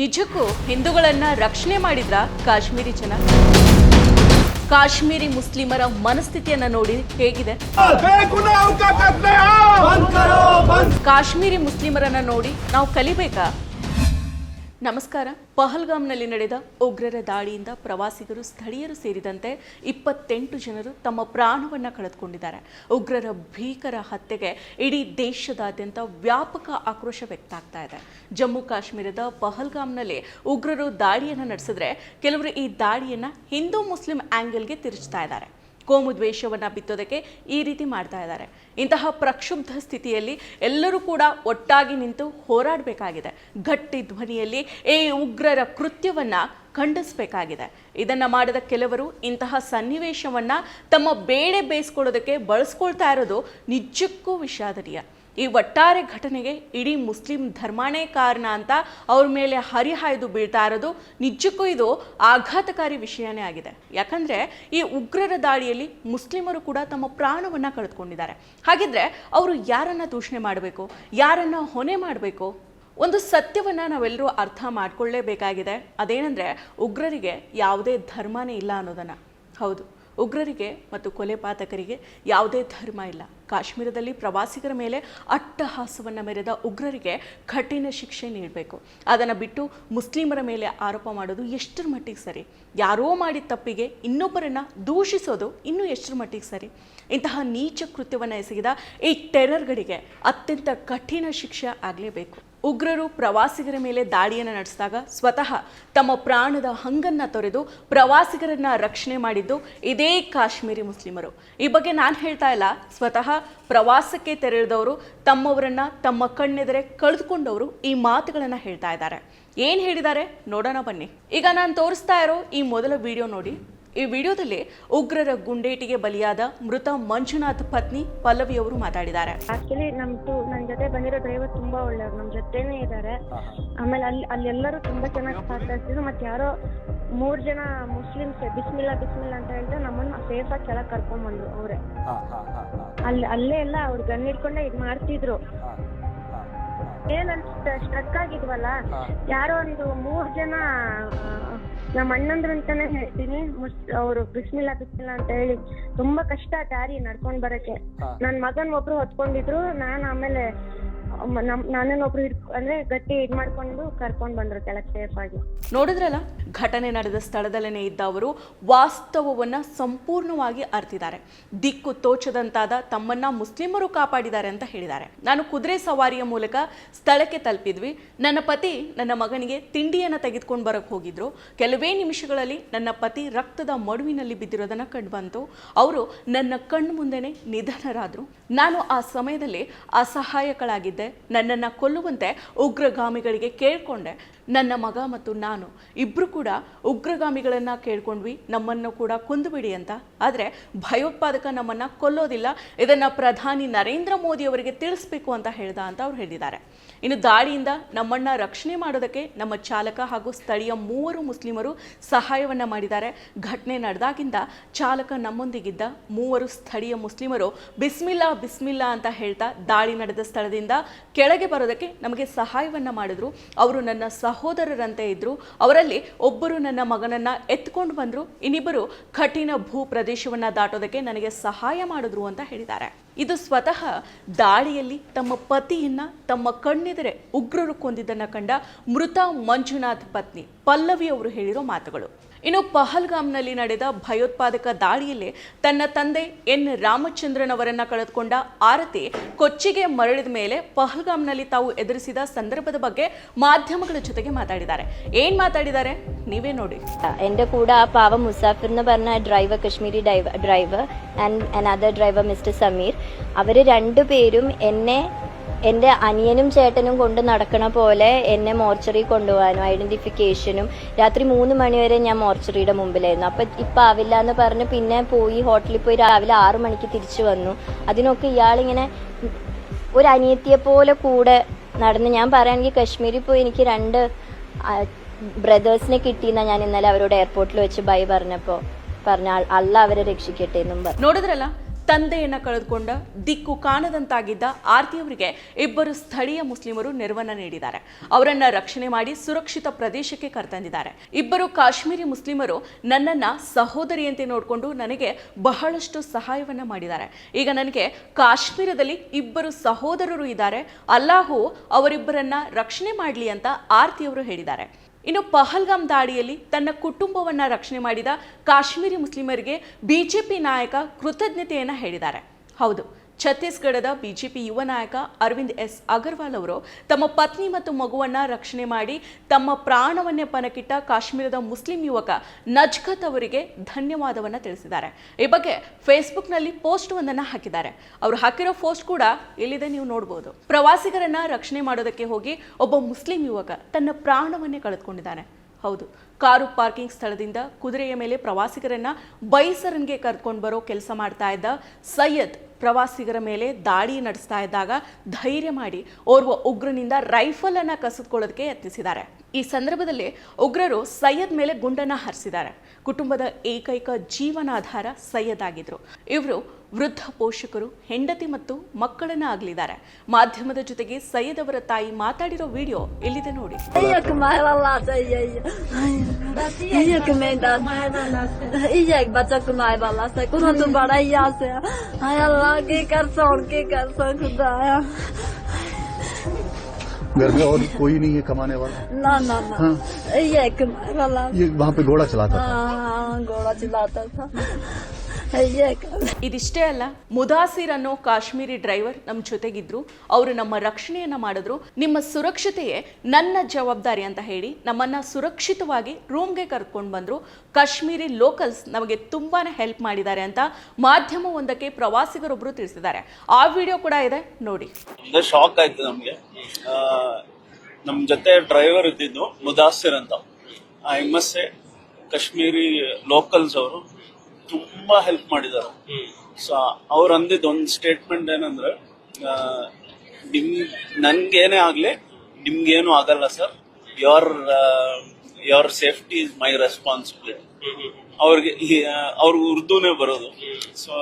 ನಿಜಕ್ಕೂ ಹಿಂದೂಗಳನ್ನ ರಕ್ಷಣೆ ಮಾಡಿದ್ರ ಕಾಶ್ಮೀರಿ ಜನ? ಕಾಶ್ಮೀರಿ ಮುಸ್ಲಿಮರ ಮನಸ್ಥಿತಿಯನ್ನ ನೋಡಿ ಹೇಗಿದೆ? ಕಾಶ್ಮೀರಿ ಮುಸ್ಲಿಮರನ್ನ ನೋಡಿ ನಾವು ಕಲಿಬೇಕಾ? ನಮಸ್ಕಾರ. ಪಹಲ್ಗಾಮ್ನಲ್ಲಿ ನಡೆದ ಉಗ್ರರ ದಾಳಿಯಿಂದ ಪ್ರವಾಸಿಗರು ಸ್ಥಳೀಯರು ಸೇರಿದಂತೆ ಇಪ್ಪತ್ತೆಂಟು ಜನರು ತಮ್ಮ ಪ್ರಾಣವನ್ನು ಕಳೆದುಕೊಂಡಿದ್ದಾರೆ. ಉಗ್ರರ ಭೀಕರ ಹತ್ಯೆಗೆ ಇಡೀ ದೇಶದಾದ್ಯಂತ ವ್ಯಾಪಕ ಆಕ್ರೋಶ ವ್ಯಕ್ತ ಆಗ್ತಾ ಇದೆ. ಜಮ್ಮು ಕಾಶ್ಮೀರದ ಪಹಲ್ಗಾಮ್ನಲ್ಲಿ ಉಗ್ರರು ದಾಳಿಯನ್ನು ನಡೆಸಿದ್ರೆ ಕೆಲವರು ಈ ದಾಳಿಯನ್ನು ಹಿಂದೂ ಮುಸ್ಲಿಂ ಆ್ಯಂಗಲ್ಗೆ ತಿರುಚ್ತಾ ಇದ್ದಾರೆ. ಕೋಮು ದ್ವೇಷವನ್ನು ಬಿತ್ತೋದಕ್ಕೆ ಈ ರೀತಿ ಮಾಡ್ತಾ ಇದ್ದಾರೆ. ಇಂತಹ ಪ್ರಕ್ಷುಬ್ಧ ಸ್ಥಿತಿಯಲ್ಲಿ ಎಲ್ಲರೂ ಕೂಡ ಒಟ್ಟಾಗಿ ನಿಂತು ಹೋರಾಡಬೇಕಾಗಿದೆ. ಗಟ್ಟಿ ಧ್ವನಿಯಲ್ಲಿ ಈ ಉಗ್ರರ ಕೃತ್ಯವನ್ನು ಖಂಡಿಸಬೇಕಾಗಿದೆ. ಇದನ್ನು ಮಾಡಿದ ಕೆಲವರು ಇಂತಹ ಸನ್ನಿವೇಶವನ್ನು ತಮ್ಮ ಬೇಳೆ ಬೇಯಿಸ್ಕೊಳ್ಳೋದಕ್ಕೆ ಬಳಸ್ಕೊಳ್ತಾ ಇರೋದು ನಿಜಕ್ಕೂ ವಿಷಾದನೀಯ. ಈ ಒಟ್ಟಾರೆ ಘಟನೆಗೆ ಇಡೀ ಮುಸ್ಲಿಂ ಧರ್ಮಾನೇ ಕಾರಣ ಅಂತ ಅವ್ರ ಮೇಲೆ ಹರಿಹಾಯ್ದು ಬೀಳ್ತಾ ಇರೋದು ನಿಜಕ್ಕೂ ಇದು ಆಘಾತಕಾರಿ ವಿಷಯನೇ ಆಗಿದೆ. ಯಾಕಂದ್ರೆ ಈ ಉಗ್ರರ ದಾಳಿಯಲ್ಲಿ ಮುಸ್ಲಿಮರು ಕೂಡ ತಮ್ಮ ಪ್ರಾಣವನ್ನ ಕಳೆದುಕೊಂಡಿದ್ದಾರೆ. ಹಾಗಿದ್ರೆ ಅವರು ಯಾರನ್ನ ದೂಷಣೆ ಮಾಡಬೇಕು, ಯಾರನ್ನ ಹೊಣೆ ಮಾಡಬೇಕು? ಒಂದು ಸತ್ಯವನ್ನು ನಾವೆಲ್ಲರೂ ಅರ್ಥ ಮಾಡಿಕೊಳ್ಳೇಬೇಕಾಗಿದೆ. ಅದೇನೆಂದರೆ ಉಗ್ರರಿಗೆ ಯಾವುದೇ ಧರ್ಮನೇ ಇಲ್ಲ ಅನ್ನೋದನ್ನು. ಹೌದು. ಉಗ್ರರಿಗೆ ಮತ್ತು ಕೊಲೆಪಾತಕರಿಗೆ ಯಾವುದೇ ಧರ್ಮ ಇಲ್ಲ. ಕಾಶ್ಮೀರದಲ್ಲಿ ಪ್ರವಾಸಿಗರ ಮೇಲೆ ಅಟ್ಟಹಾಸವನ್ನು ಮೆರೆದ ಉಗ್ರರಿಗೆ ಕಠಿಣ ಶಿಕ್ಷೆ ನೀಡಬೇಕು. ಅದನ್ನು ಬಿಟ್ಟು ಮುಸ್ಲಿಮರ ಮೇಲೆ ಆರೋಪ ಮಾಡೋದು ಎಷ್ಟರ ಮಟ್ಟಿಗೆ ಸರಿ? ಯಾರೋ ಮಾಡಿದ ತಪ್ಪಿಗೆ ಇನ್ನೊಬ್ಬರನ್ನ ದೂಷಿಸೋದು ಇನ್ನೂ ಎಷ್ಟರ ಮಟ್ಟಿಗೆ ಸರಿ? ಇಂತಹ ನೀಚ ಕೃತ್ಯವನ್ನು ಎಸಗಿದ ಈ ಟೆರರ್ಗಳಿಗೆ ಅತ್ಯಂತ ಕಠಿಣ ಶಿಕ್ಷೆ ಆಗಲೇಬೇಕು. ಉಗ್ರರು ಪ್ರವಾಸಿಗರ ಮೇಲೆ ದಾಳಿಯನ್ನು ನಡೆಸಿದಾಗ ಸ್ವತಃ ತಮ್ಮ ಪ್ರಾಣದ ಹಂಗನ್ನು ತೊರೆದು ಪ್ರವಾಸಿಗರನ್ನ ರಕ್ಷಣೆ ಮಾಡಿದ್ದು ಇದೇ ಕಾಶ್ಮೀರಿ ಮುಸ್ಲಿಮರು. ಈ ಬಗ್ಗೆ ನಾನು ಹೇಳ್ತಾ ಇಲ್ಲ. ಸ್ವತಃ ಪ್ರವಾಸಕ್ಕೆ ತೆರಳಿದವರು ತಮ್ಮವರನ್ನ ತಮ್ಮ ಕಣ್ಣೆದರೆ ಕಳೆದುಕೊಂಡವರು ಈ ಮಾತುಗಳನ್ನು ಹೇಳ್ತಾ ಇದ್ದಾರೆ. ಏನು ಹೇಳಿದ್ದಾರೆ? ನೋಡೋಣ ಬನ್ನಿ. ಈಗ ನಾನು ತೋರಿಸ್ತಾ ಇರೋ ಈ ಮೊದಲ ವಿಡಿಯೋ ನೋಡಿ. ಈ ವಿಡಿಯೋದಲ್ಲಿ ಉಗ್ರರ ಗುಂಡೇಟಿಗೆ ಬಲಿಯಾದ ಮೃತ ಮಂಜುನಾಥ್ ಪತ್ನಿ ಪಲ್ಲವಿ ಅವರು ಮಾತಾಡಿದ್ದಾರೆ. ಆಕ್ಚುಲಿ ನಮ್ದು ನನ್ ಜೊತೆ ಬಂದಿರೋ ಡ್ರೈವರ್ ತುಂಬಾ ಒಳ್ಳೆಯವ್ರು. ನಮ್ ಜೊತೆನೇ ಇದ್ದಾರೆ ಆಮೇಲೆ ಅಲ್ಲಿ ಅಲ್ಲೆಲ್ಲರೂ ತುಂಬಾ ಚೆನ್ನಾಗಿ ಮಾತಾಡ್ತಿದ್ರು ಮತ್ತೆ ಯಾರೋ ಮೂರ್ ಜನ ಮುಸ್ಲಿಮ್ಸ್ ಬಿಸ್ಮಿಲ್ಲಾ ಬಿಸ್ಮಿಲ್ಲಾ ಅಂತ ಹೇಳಿದ್ರೆ ನಮ್ಮನ್ನ ಸೇಫ್ ಆಗಿ ಕೆಳಗೆ ಕರ್ಕೊಂಡ್ ಬಂದ್ರು ಅವ್ರೆ. ಅಲ್ಲಿ ಅಲ್ಲೇ ಎಲ್ಲ ಅವ್ರು ಗನ್ ಹಿಡ್ಕೊಂಡೆ ಇದ್ ಮಾಡ್ತಿದ್ರು. ಏನಂತ ಸ್ಟ್ರಕ್ ಆಗಿದ್ವಲ್ಲ? ಯಾರೋ ಒಂದು ಮೂರ್ ಜನ ಆ, ನಮ್ಮ ಅಣ್ಣಂದ್ರು ಅಂತಾನೆ ಹೇಳ್ತೀನಿ ಅವರು ಬಿಸ್ಮಿಲ್ಲ ಬಿಸ್ಮಿಲ್ಲ ಅಂತ ಹೇಳಿ ತುಂಬಾ ಕಷ್ಟ ದಾರಿ ನಡ್ಕೊಂಡ್ ಬರಕ್ಕೆ. ನನ್ ಮಗನ್ ಒಬ್ರು ಹೊತ್ಕೊಂಡಿದ್ರು ನಾನ್ ಆಮೇಲೆ ನನ್ನನ್ನೊಬ್ರು ಅಂದ್ರೆ ಗಟ್ಟಿ ಇದ್ ಮಾಡ್ಕೊಂಡು ಕರ್ಕೊಂಡ್ ಬಂದ್ರು ಕೆಳಗ್ ಸೇಫ್ ಆಗಿ. ನೋಡಿದ್ರಲ್ಲ? ಘಟನೆ ನಡೆದ ಸ್ಥಳದಲ್ಲೇ ಇದ್ದ ಅವರು ವಾಸ್ತವವನ್ನ ಸಂಪೂರ್ಣವಾಗಿ ಅರ್ತಿದ್ದಾರೆ. ದಿಕ್ಕು ತೋಚದಂತಾದ ತಮ್ಮನ್ನ ಮುಸ್ಲಿಮರು ಕಾಪಾಡಿದ್ದಾರೆ ಅಂತ ಹೇಳಿದ್ದಾರೆ. ನಾನು ಕುದುರೆ ಸವಾರಿಯ ಮೂಲಕ ಸ್ಥಳಕ್ಕೆ ತಲುಪಿದ್ವಿ. ನನ್ನ ಪತಿ ನನ್ನ ಮಗನಿಗೆ ತಿಂಡಿಯನ್ನ ತೆಗೆದುಕೊಂಡು ಬರಕ್ ಹೋಗಿದ್ರು. ಕೆಲವೇ ನಿಮಿಷಗಳಲ್ಲಿ ನನ್ನ ಪತಿ ರಕ್ತದ ಮಡುವಿನಲ್ಲಿ ಬಿದ್ದಿರೋದನ್ನ ಕಂಡು ಬಂತು ಅವರು ನನ್ನ ಕಣ್ಣು ಮುಂದೆನೆ ನಿಧನರಾದ್ರು. ನಾನು ಆ ಸಮಯದಲ್ಲಿ ಅಸಹಾಯಕಳಾಗಿದ್ದೆ. ನನ್ನನ್ನ ಕೊಲ್ಲುವಂತೆ ಉಗ್ರಗಾಮಿಗಳಿಗೆ ಕೇಳ್ಕೊಂಡೆ. ನನ್ನ ಮಗ ಮತ್ತು ನಾನು ಇಬ್ಬರು ಕೂಡ ಉಗ್ರಗಾಮಿಗಳನ್ನು ಕೇಳ್ಕೊಂಡ್ವಿ. ನಮ್ಮನ್ನು ಕೂಡ ಕೊಂದುಬಿಡಿ ಅಂತ. ಆದರೆ ಭಯೋತ್ಪಾದಕ ನಮ್ಮನ್ನು ಕೊಲ್ಲೋದಿಲ್ಲ. ಇದನ್ನು ಪ್ರಧಾನಿ ನರೇಂದ್ರ ಮೋದಿ ಅವರಿಗೆ ತಿಳಿಸ್ಬೇಕು ಅಂತ ಹೇಳ್ದ ಅಂತ ಅವ್ರು ಹೇಳಿದ್ದಾರೆ. ಇನ್ನು ದಾಳಿಯಿಂದ ನಮ್ಮನ್ನು ರಕ್ಷಣೆ ಮಾಡೋದಕ್ಕೆ ನಮ್ಮ ಚಾಲಕ ಹಾಗೂ ಸ್ಥಳೀಯ ಮೂವರು ಮುಸ್ಲಿಮರು ಸಹಾಯವನ್ನು ಮಾಡಿದ್ದಾರೆ. ಘಟನೆ ನಡೆದಾಗಿಂದ ಚಾಲಕ ನಮ್ಮೊಂದಿಗಿದ್ದ ಮೂವರು ಸ್ಥಳೀಯ ಮುಸ್ಲಿಮರು ಬಿಸ್ಮಿಲ್ಲಾ ಬಿಸ್ಮಿಲ್ಲಾ ಅಂತ ಹೇಳ್ತಾ ದಾಳಿ ನಡೆದ ಸ್ಥಳದಿಂದ ಕೆಳಗೆ ಬರೋದಕ್ಕೆ ನಮಗೆ ಸಹಾಯವನ್ನು ಮಾಡಿದ್ರು. ಅವರು ನನ್ನ ಸಹೋದರರಂತೆ ಇದ್ದರು ಅವರಲ್ಲಿ ಒಬ್ಬರು ನನ್ನ ಮಗನನ್ನ ಎತ್ಕೊಂಡು ಬಂದರು. ಇನ್ನಿಬ್ಬರು ಕಠಿಣ ಭೂ ಪ್ರದೇಶವನ್ನ ದಾಟೋದಕ್ಕೆ ನನಗೆ ಸಹಾಯ ಮಾಡಿದ್ರು ಅಂತ ಹೇಳಿದ್ದಾರೆ. ಇದು ಸ್ವತಃ ದಾಳಿಯಲ್ಲಿ ತಮ್ಮ ಪತಿಯನ್ನ ತಮ್ಮ ಕಣ್ಣೆದರೆ ಉಗ್ರರು ಕೊಂದಿದ್ದನ್ನ ಕಂಡ ಮೃತ ಮಂಜುನಾಥ್ ಪತ್ನಿ. ಪಲ್ಲವಿ ಅವರು ಹೇಳಿರೋ ಮಾತುಗಳು. ಇನ್ನು ಪಹಲ್ಗಾಮ್ನಲ್ಲಿ ನಡೆದ ಭಯೋತ್ಪಾದಕ ದಾಳಿಯಲ್ಲಿ ತನ್ನ ತಂದೆ ಎನ್. ರಾಮಚಂದ್ರನ್ ಅವರನ್ನ ಕಳೆದುಕೊಂಡ ಆರತಿ ಕೊಚ್ಚಿಗೆ ಮರಳಿದ ಮೇಲೆ ಪಹಲ್ಗಾಮ್ನಲ್ಲಿ ತಾವು ಎದುರಿಸಿದ ಸಂದರ್ಭದ ಬಗ್ಗೆ ಮಾಧ್ಯಮಗಳ ಜೊತೆಗೆ ಮಾತಾಡಿದ್ದಾರೆ. ಏನ್ ಮಾತಾಡಿದ್ದಾರೆ? ನೀವೇ ನೋಡಿ. എൻ്റെ കൂടെ ആ പാവ ಬರ್ನ driver Kashmiri driver driver and another driver mister Sameer ಅವರು അവർ ಪೇರು ಎನ್ನೆ എന്റെ അനിയനും ചേട്ടനും കൊണ്ട് നടക്കണ പോലെ എന്നെ മോർച്ചറി കൊണ്ടുപോകാനും ഐഡന്റിഫിക്കേഷനും രാത്രി മൂന്ന് മണിവരെ ഞാൻ മോർച്ചറിയുടെ മുമ്പിലായിരുന്നു. അപ്പം ഇപ്പം ആവില്ല എന്ന് പറഞ്ഞ് പിന്നെ പോയി ഹോട്ടലിൽ പോയി രാവിലെ ആറു മണിക്ക് തിരിച്ചു വന്നു. അതിനൊക്കെ ഇയാളിങ്ങനെ ഒരു അനിയത്തിയെ പോലെ കൂടെ നടന്ന് ഞാൻ പറയുകയാണെങ്കിൽ കശ്മീരിൽ പോയി എനിക്ക് രണ്ട് ബ്രദേഴ്സിനെ കിട്ടിയെന്നാണ് ഞാൻ ഇന്നലെ അവരോട് എയർപോർട്ടിൽ വെച്ച് ബൈ പറഞ്ഞപ്പോൾ പറഞ്ഞ അല്ല അവരെ രക്ഷിക്കട്ടെ എന്നും പറഞ്ഞു. ತಂದೆಯನ್ನ ಕಳೆದುಕೊಂಡ ದಿಕ್ಕು ಕಾಣದಂತಾಗಿದ್ದ ಆರ್ತಿಯವರಿಗೆ ಇಬ್ಬರು ಸ್ಥಳೀಯ ಮುಸ್ಲಿಮರು ನೆರವನ್ನ ನೀಡಿದ್ದಾರೆ. ಅವರನ್ನ ರಕ್ಷಣೆ ಮಾಡಿ ಸುರಕ್ಷಿತ ಪ್ರದೇಶಕ್ಕೆ ಕರೆತಂದಿದ್ದಾರೆ. ಇಬ್ಬರು ಕಾಶ್ಮೀರಿ ಮುಸ್ಲಿಮರು ನನ್ನನ್ನ ಸಹೋದರಿಯಂತೆ ನೋಡಿಕೊಂಡು ನನಗೆ ಬಹಳಷ್ಟು ಸಹಾಯವನ್ನ ಮಾಡಿದ್ದಾರೆ. ಈಗ ನನಗೆ ಕಾಶ್ಮೀರದಲ್ಲಿ ಇಬ್ಬರು ಸಹೋದರರು ಇದ್ದಾರೆ. ಅಲ್ಲಾಹು ಅವರಿಬ್ಬರನ್ನ ರಕ್ಷಣೆ ಮಾಡಲಿ ಅಂತ ಆರ್ತಿಯವರು ಹೇಳಿದ್ದಾರೆ. ಇನ್ನು ಪಹಲ್ಗಾಮ್ ದಾಳಿಯಲ್ಲಿ ತನ್ನ ಕುಟುಂಬವನ್ನ ರಕ್ಷಣೆ ಮಾಡಿದ ಕಾಶ್ಮೀರಿ ಮುಸ್ಲಿಮರಿಗೆ ಬಿಜೆಪಿ ನಾಯಕ ಕೃತಜ್ಞತೆಯನ್ನು ಹೇಳಿದ್ದಾರೆ. ಹೌದು ಛತ್ತೀಸ್ಗಢದ ಬಿಜೆಪಿ ಯುವ ನಾಯಕ ಅರವಿಂದ್ ಎಸ್ ಅಗರ್ವಾಲ್ ಅವರು ತಮ್ಮ ಪತ್ನಿ ಮತ್ತು ಮಗುವನ್ನ ರಕ್ಷಣೆ ಮಾಡಿ ತಮ್ಮ ಪ್ರಾಣವನ್ನೇ ಪಣಕ್ಕಿಟ್ಟ ಕಾಶ್ಮೀರದ ಮುಸ್ಲಿಂ ಯುವಕ ನಜ್ಖತ್ ಅವರಿಗೆ ಧನ್ಯವಾದವನ್ನ ತಿಳಿಸಿದ್ದಾರೆ. ಈ ಬಗ್ಗೆ ಫೇಸ್ಬುಕ್ನಲ್ಲಿ ಪೋಸ್ಟ್ ಒಂದನ್ನ ಹಾಕಿದ್ದಾರೆ. ಅವರು ಹಾಕಿರೋ ಪೋಸ್ಟ್ ಕೂಡ ಇಲ್ಲಿದೆ, ನೀವು ನೋಡಬಹುದು ಪ್ರವಾಸಿಗರನ್ನ ರಕ್ಷಣೆ ಮಾಡೋದಕ್ಕೆ ಹೋಗಿ ಒಬ್ಬ ಮುಸ್ಲಿಂ ಯುವಕ ತನ್ನ ಪ್ರಾಣವನ್ನೇ ಕಳೆದುಕೊಂಡಿದ್ದಾನೆ. ಹೌದು, ಕಾರು ಪಾರ್ಕಿಂಗ್ ಸ್ಥಳದಿಂದ ಕುದುರೆಯ ಮೇಲೆ ಪ್ರವಾಸಿಗರನ್ನ ಬೈಸರನ್ಗೆ ಕರ್ಕೊಂಡು ಬರೋ ಕೆಲಸ ಮಾಡ್ತಾ ಇದ್ದ ಸೈಯದ್ ಪ್ರವಾಸಿಗರ ಮೇಲೆ ದಾಳಿ ನಡೆಸ್ತಾ ಇದ್ದಾಗ ಧೈರ್ಯ ಮಾಡಿ ಓರ್ವ ಉಗ್ರನಿಂದ ರೈಫಲ್ ಅನ್ನ ಕಸಿದುಕೊಳ್ಳೋದಕ್ಕೆ ಯತ್ನಿಸಿದ್ದಾರೆ. ಈ ಸಂದರ್ಭದಲ್ಲಿ ಉಗ್ರರು ಸೈಯದ್ ಮೇಲೆ ಗುಂಡನ್ನ ಹರಿಸಿದ್ದಾರೆ. ಕುಟುಂಬದ ಏಕೈಕ ಜೀವನಾಧಾರ ಸೈಯದ್ ಆಗಿದ್ರು. ಇವರು ವೃದ್ಧ ಪೋಷಕರು, ಹೆಂಡತಿ ಮತ್ತು ಮಕ್ಕಳನ್ನ ಆಗಲಿದ್ದಾರೆ. ಮಾಧ್ಯಮದ ಜೊತೆಗೆ ಸೈಯದ್ ಅವರ ತಾಯಿ ಮಾತಾಡಿರೋ ವಿಡಿಯೋ ಇಲ್ಲಿದೆ ನೋಡಿ. घर में और कोई नहीं है कमाने वाला ना ना ना. हाँ। ये कमाने वाला ये वहाँ पे घोड़ा चलाता था हाँ घोड़ा चलाता था. ಇದಿಷ್ಟೇ ಅಲ್ಲ ಮುದಾಸಿರ್ ಅನ್ನೋ ಕಾಶ್ಮೀರಿ ಡ್ರೈವರ್ ನಮ್ಮ ಜೊತೆಗಿದ್ರು ಅವರು ನಮ್ಮ ರಕ್ಷಣೆಯನ್ನ ಮಾಡಿದ್ರು. ನಿಮ್ಮ ಸುರಕ್ಷತೆಯೇ ನನ್ನ ಜವಾಬ್ದಾರಿ ಅಂತ ಹೇಳಿ ನಮ್ಮನ್ನ ಸುರಕ್ಷಿತವಾಗಿ ರೂಮ್ಗೆ ಕರ್ಕೊಂಡು ಬಂದ್ರು. ಕಾಶ್ಮೀರಿ ಲೋಕಲ್ಸ್ ನಮಗೆ ತುಂಬಾನೇ ಹೆಲ್ಪ್ ಮಾಡಿದ್ದಾರೆ ಅಂತ ಮಾಧ್ಯಮ ಒಂದಕ್ಕೆ ಪ್ರವಾಸಿಗರೊಬ್ರು ತಿಳಿಸಿದ್ದಾರೆ. ಆ ವಿಡಿಯೋ ಕೂಡ ಇದೆ ನೋಡಿ. ಶಾಕ್ ಆಯ್ತು ನಮಗೆ. ಆ, ನಮ್ ಜೊತೆ ಡ್ರೈವರ್ ಇದ್ದಿದ್ದು ಮುದಾಸಿರ್ ಅಂತ. ಕಾಶ್ಮೀರಿ ಲೋಕಲ್ಸ್ ಅವರು ತುಂಬಾ ಹೆಲ್ಪ್ ಮಾಡಿದ್ದಾರೆ. ಸೊ ಅವ್ರು ಅಂದಿದ್ದ ಒಂದು ಸ್ಟೇಟ್ಮೆಂಟ್ ಏನಂದ್ರೆ ನಿಮ್ ನನ್ಗೇನೇ ಆಗ್ಲಿ ನಿಮ್ಗೇನು ಆಗಲ್ಲ sir. Your your safety is my responsibility ಅವ್ರಿಗೆ ಅವ್ರಿಗೆ ಉರ್ದುನೇ ಬರೋದು. ಸೊ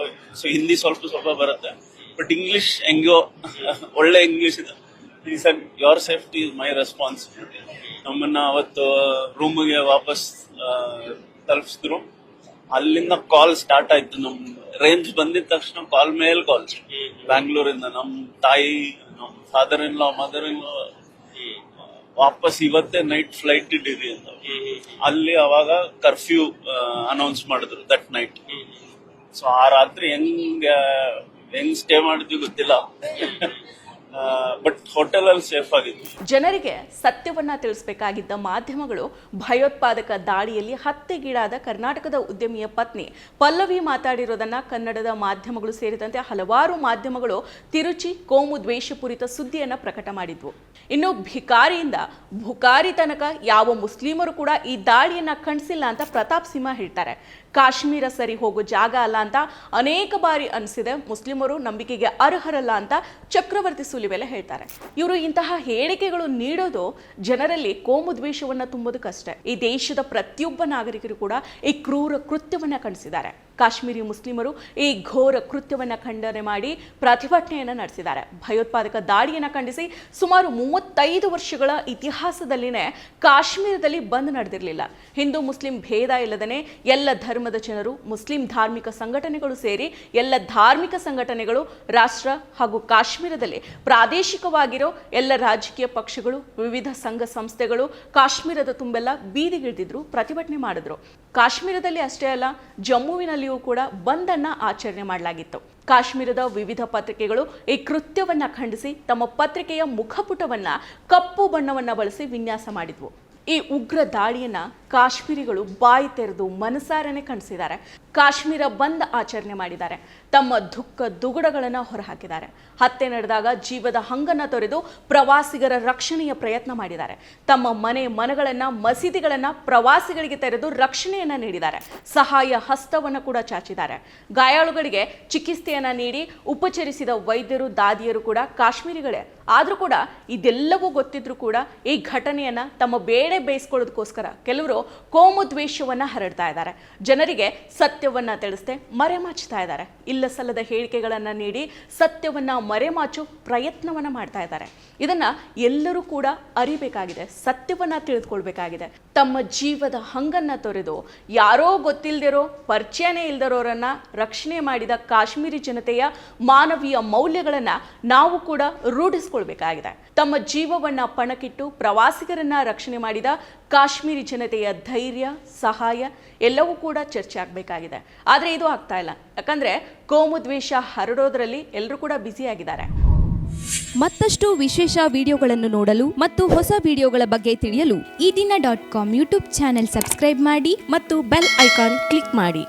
ಸೊ ಹಿಂದಿ ಸ್ವಲ್ಪ ಸ್ವಲ್ಪ ಬರುತ್ತೆ. ಬಟ್ ಇಂಗ್ಲಿಷ್ ಹೆಂಗೋ ಒಳ್ಳೆ ಇಂಗ್ಲಿಷ್ ಇದೆ. Sir your safety is my responsibility ನಮ್ಮನ್ನ ಅವತ್ತು ರೂಮ್ಗೆ ವಾಪಸ್ ತಲುಪಿಸಿದ್ರು. ಅಲ್ಲಿಂದ ಕಾಲ್ ಸ್ಟಾರ್ಟ್ ಆಯ್ತು. ನಮ್ ರೇಂಜ್ ಬಂದಿದ ತಕ್ಷಣ ಕಾಲ್ ಮೇಲೆ ಕಾಲ್ ಬ್ಯಾಂಗ್ಳೂರಿಂದ ನಮ್ ತಾಯಿ ನಮ್ father in law mother in ಲಾ ವಾಪಸ್ ಇವತ್ತೇ ನೈಟ್ ಫ್ಲೈಟ್ ಇಟ್ಟಿರಿ ಅಂತ ಅಲ್ಲಿ ಅವಾಗ ಕರ್ಫ್ಯೂ ಅನೌನ್ಸ್ ಮಾಡಿದ್ರು ದಟ್ ನೈಟ್ ಸೊ ಆ ರಾತ್ರಿ ಹೆಂಗ್ ಹೆಂಗ್ ಸ್ಟೇ ಮಾಡಿದ್ವಿ ಗೊತ್ತಿಲ್ಲ. ಬಟ್ ಹೋಟೆಲಲ್ಲಿ ಸೇಫ್ ಆಗಿದ್ವಿ ಜನರಿಗೆ ಸತ್ಯವನ್ನ ತಿಳಿಸಬೇಕಾಗಿದ್ದ ಮಾಧ್ಯಮಗಳು ಭಯೋತ್ಪಾದಕ ದಾಳಿಯಲ್ಲಿ ಹತ್ಯೆಗೀಡಾದ ಕರ್ನಾಟಕದ ಉದ್ಯಮಿಯ ಪತ್ನಿ. ಪಲ್ಲವಿ ಮಾತಾಡಿರೋದನ್ನ ಕನ್ನಡದ ಮಾಧ್ಯಮಗಳು ಸೇರಿದಂತೆ ಹಲವಾರು ಮಾಧ್ಯಮಗಳು ತಿರುಚಿ ಕೋಮು ದ್ವೇಷಪೂರಿತ ಸುದ್ದಿಯನ್ನ ಪ್ರಕಟ ಮಾಡಿದ್ವು. ಇನ್ನು ಭಿಕಾರಿಯಿಂದ ಭುಕಾರಿ ತನಕ ಯಾವ ಮುಸ್ಲಿಮರು ಕೂಡ ಈ ದಾಳಿಯನ್ನ ಖಂಡಿಸಿಲ್ಲ ಅಂತ ಪ್ರತಾಪ್ ಸಿಂಹ ಹೇಳ್ತಾರೆ. ಕಾಶ್ಮೀರ ಸರಿ ಹೋಗೋ ಜಾಗ ಅಲ್ಲ ಅಂತ ಅನೇಕ ಬಾರಿ ಅನಿಸಿದೆ. ಮುಸ್ಲಿಮರು ನಂಬಿಕೆಗೆ ಅರ್ಹರಲ್ಲ ಅಂತ ಚಕ್ರವರ್ತಿ ಸುಲಿವೆಲೆ ಹೇಳ್ತಾರೆ. ಇವರು ಇಂತಹ ಹೇಳಿಕೆಗಳು ನೀಡೋದು ಜನರಲ್ಲಿ ಕೋಮು ದ್ವೇಷವನ್ನ ತುಂಬೋದಕ್ಕಷ್ಟೇ ಈ ದೇಶದ ಪ್ರತಿಯೊಬ್ಬ ನಾಗರಿಕರು ಕೂಡ ಈ ಕ್ರೂರ ಕೃತ್ಯವನ್ನ ಖಂಡಿಸಿದ್ದಾರೆ ಕಾಶ್ಮೀರಿ ಮುಸ್ಲಿಮರು ಈ ಘೋರ ಕೃತ್ಯವನ್ನ ಖಂಡನೆ ಮಾಡಿ ಪ್ರತಿಭಟನೆಯನ್ನ ನಡೆಸಿದ್ದಾರೆ. ಭಯೋತ್ಪಾದಕ ದಾಳಿಯನ್ನು ಖಂಡಿಸಿ ಸುಮಾರು ಮೂವತ್ತೈದು ವರ್ಷಗಳ ಇತಿಹಾಸದಲ್ಲಿನೇ ಕಾಶ್ಮೀರದಲ್ಲಿ ಬಂದ್ ನಡೆದಿರಲಿಲ್ಲ. ಹಿಂದೂ ಮುಸ್ಲಿಂ ಭೇದ ಇಲ್ಲದನೆ ಎಲ್ಲ ಧರ್ಮದ ಜನರು, ಮುಸ್ಲಿಂ ಧಾರ್ಮಿಕ ಸಂಘಟನೆಗಳು ಸೇರಿ ಎಲ್ಲ ಧಾರ್ಮಿಕ ಸಂಘಟನೆಗಳು ರಾಷ್ಟ್ರ ಹಾಗೂ ಕಾಶ್ಮೀರದಲ್ಲಿ ಪ್ರಾದೇಶಿಕವಾಗಿರೋ ಎಲ್ಲ ರಾಜಕೀಯ ಪಕ್ಷಗಳು, ವಿವಿಧ ಸಂಘ ಸಂಸ್ಥೆಗಳು ಕಾಶ್ಮೀರದ ತುಂಬೆಲ್ಲ ಬೀದಿಗಿಳಿದಿದ್ರು, ಪ್ರತಿಭಟನೆ ಮಾಡಿದ್ರು. ಕಾಶ್ಮೀರದಲ್ಲಿ ಅಷ್ಟೇ ಅಲ್ಲ ಕೂಡ ಬಂದನ್ನ ಆಚರಣೆ ಮಾಡಲಾಗಿತ್ತು. ಕಾಶ್ಮೀರದ ವಿವಿಧ ಪತ್ರಿಕೆಗಳು ಈ ಕೃತ್ಯವನ್ನ ಖಂಡಿಸಿ ತಮ್ಮ ಪತ್ರಿಕೆಯ ಮುಖಪುಟವನ್ನ ಕಪ್ಪು ಬಣ್ಣವನ್ನ ಬಳಸಿ ವಿನ್ಯಾಸ ಮಾಡಿದ್ವು. ಈ ಉಗ್ರ ದಾಳಿಯನ್ನ ಕಾಶ್ಮೀರಿಗಳು ಬಾಯಿ ತೆರೆದು ಮನಸಾರನೆ ಕಣಿಸಿದ್ದಾರೆ. ಕಾಶ್ಮೀರ ಬಂದ್ ಆಚರಣೆ ಮಾಡಿದ್ದಾರೆ. ತಮ್ಮ ದುಃಖ ದುಗುಡಗಳನ್ನ ಹೊರಹಾಕಿದ್ದಾರೆ. ಹತ್ಯೆ ನಡೆದಾಗ ಜೀವದ ಹಂಗನ್ನ ತೊರೆದು ಪ್ರವಾಸಿಗರ ರಕ್ಷಣೆಯ ಪ್ರಯತ್ನ ಮಾಡಿದ್ದಾರೆ. ತಮ್ಮ ಮನೆ ಮನಗಳನ್ನ ಮಸೀದಿಗಳನ್ನ ಪ್ರವಾಸಿಗಳಿಗೆ ತೆರೆದು ರಕ್ಷಣೆಯನ್ನ ನೀಡಿದ್ದಾರೆ. ಸಹಾಯ ಹಸ್ತವನ್ನ ಕೂಡ ಚಾಚಿದ್ದಾರೆ. ಗಾಯಾಳುಗಳಿಗೆ ಚಿಕಿತ್ಸೆಯನ್ನ ನೀಡಿ ಉಪಚರಿಸಿದ ವೈದ್ಯರು ದಾದಿಯರು ಕೂಡ ಕಾಶ್ಮೀರಿಗಳೇ. ಆದರೂ ಕೂಡ ಇದೆಲ್ಲವೂ ಗೊತ್ತಿದ್ರೂ ಕೂಡ ಈ ಘಟನೆಯನ್ನ ತಮ್ಮ ಬೇಳೆ ಬೇಯಿಸ್ಕೊಳ್ಳೋದಕ್ಕೋಸ್ಕರ ಕೆಲವರು ಕೋಮು ದ್ವೇಷವನ್ನ ಹರಡ್ತಾ ಇದ್ದಾರೆ. ಜನರಿಗೆ ಸತ್ಯವನ್ನ ತಿಳಿಸದೆ ಮರೆಮಾಚ್ತಾ ಇದ್ದಾರೆ. ಇಲ್ಲ ಸಲ್ಲದ ಹೇಳಿಕೆಗಳನ್ನ ನೀಡಿ ಸತ್ಯವನ್ನ ಮರೆಮಾಚು ಪ್ರಯತ್ನವನ್ನ ಮಾಡ್ತಾ ಇದ್ದಾರೆ. ಇದನ್ನ ಎಲ್ಲರೂ ಕೂಡ ಅರಿಬೇಕಾಗಿದೆ, ಸತ್ಯವನ್ನ ತಿಳಿದುಕೊಳ್ಬೇಕಾಗಿದೆ. ತಮ್ಮ ಜೀವದ ಹಂಗನ್ನ ತೊರೆದು ಯಾರೋ ಗೊತ್ತಿಲ್ಲದಿರೋ ಪರಿಚಯನೇ ಇಲ್ದಿರೋರನ್ನ ರಕ್ಷಣೆ ಮಾಡಿದ ಕಾಶ್ಮೀರಿ ಜನತೆಯ ಮಾನವೀಯ ಮೌಲ್ಯಗಳನ್ನ ನಾವು ಕೂಡ ರೂಢಿಸ್ಕೊಳ್ಬೇಕಾಗಿದೆ ತಮ್ಮ ಜೀವವನ್ನ ಪಣಕ್ಕಿಟ್ಟು ಪ್ರವಾಸಿಗರನ್ನ ರಕ್ಷಣೆ ಮಾಡಿದ ಕಾಶ್ಮೀರಿ ಜನತೆಯ ಧೈರ್ಯ, ಸಹಾಯ ಎಲ್ಲವೂ ಕೂಡ ಚರ್ಚೆ ಆಗಬೇಕಾಗಿದೆ. ಆದರೆ ಇದು ಆಗ್ತಾ ಇಲ್ಲ. ಯಾಕಂದ್ರೆ ಕೋಮು ದ್ವೇಷ ಹರಡೋದ್ರಲ್ಲಿ ಎಲ್ಲರೂ ಕೂಡ ಬ್ಯುಸಿಯಾಗಿದ್ದಾರೆ ಮತ್ತಷ್ಟು ವಿಶೇಷ ವಿಡಿಯೋಗಳನ್ನು ನೋಡಲು ಮತ್ತು ಹೊಸ ವಿಡಿಯೋಗಳ ಬಗ್ಗೆ ತಿಳಿಯಲು ಈ ದಿನ dot com YouTube channel subscribe ಮಾಡಿ ಮತ್ತು ಬೆಲ್ ಐಕಾನ್ ಕ್ಲಿಕ್ ಮಾಡಿ.